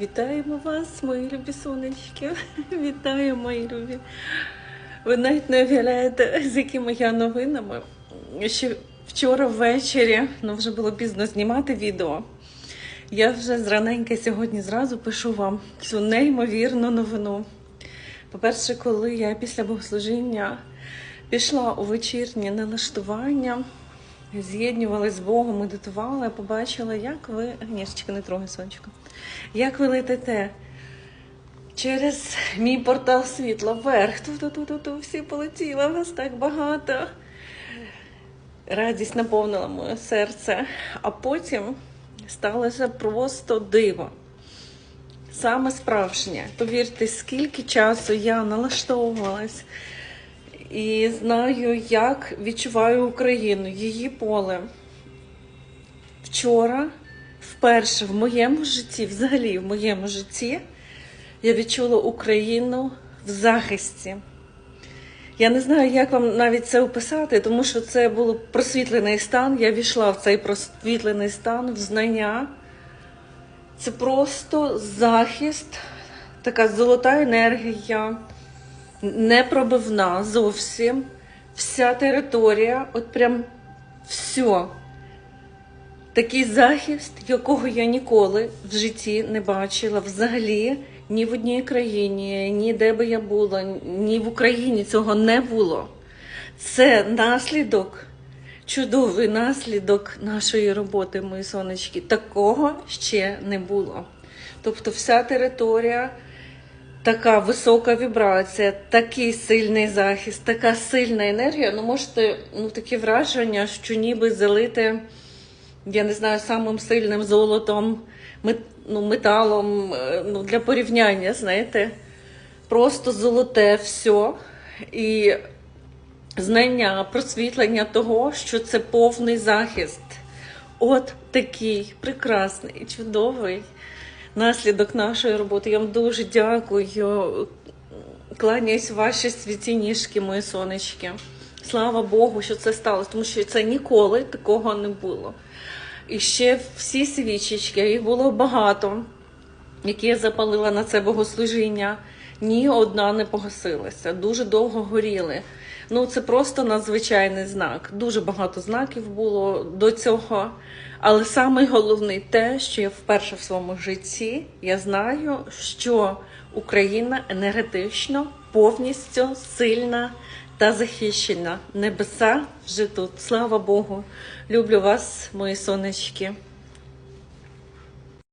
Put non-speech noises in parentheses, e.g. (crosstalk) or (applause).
Вітаємо вас, мої любі сонечки. (laughs) Вітаю, мої любі. Ви навіть не уявляєте, з якими я новинами. Ще вчора ввечері, ну вже було пізно знімати відео. Я вже зраненька сьогодні зразу пишу вам цю неймовірну новину. По-перше, коли я після богослужіння пішла у вечірнє налаштування, з'єднувалася з Богом, медитувала, я побачила, як ви. Агнішечка, не трогай сонечко. Як ви летите через мій портал світла вверх. Ту-ту-ту-ту, всі полетіла, вас так багато. Радість наповнила моє серце. А потім сталося просто диво. Саме справжнє. Повірте, скільки часу я налаштовувалась і знаю, як відчуваю Україну, її поле. Вчора, вперше в моєму житті, взагалі в моєму житті, я відчула Україну в захисті. Я не знаю, як вам навіть це описати, тому що це був просвітлений стан. Я війшла в цей просвітлений стан, в знання. Це просто захист, така золота енергія, непробивна зовсім. Вся територія, от прям все. Такий захист, якого я ніколи в житті не бачила взагалі ні в одній країні, ні де би я була, ні в Україні цього не було. Це наслідок, чудовий наслідок нашої роботи, мої сонечки. Такого ще не було. Тобто, вся територія, така висока вібрація, такий сильний захист, така сильна енергія. Ну, можете, ну таке враження, що ніби залити я не знаю, самим сильним золотом, ну, металом е, ну, для порівняння, знаєте, просто золоте все. І знання, просвітлення того, що це повний захист. От такий прекрасний, чудовий наслідок нашої роботи. Я вам дуже дякую. Кланяюсь ваші святі ніжки, мої сонечки. Слава Богу, що це сталося, тому що це ніколи такого не було. І ще всі свічечки, їх було багато, які я запалила на це богослужіння. Ні одна не погасилася, дуже довго горіли. Ну, це просто надзвичайний знак. Дуже багато знаків було до цього. Але саме головне те, що я вперше в своєму житті я знаю, що Україна енергетично повністю сильна та захищена. Небеса вже тут. Слава Богу. Люблю вас, мої сонечки.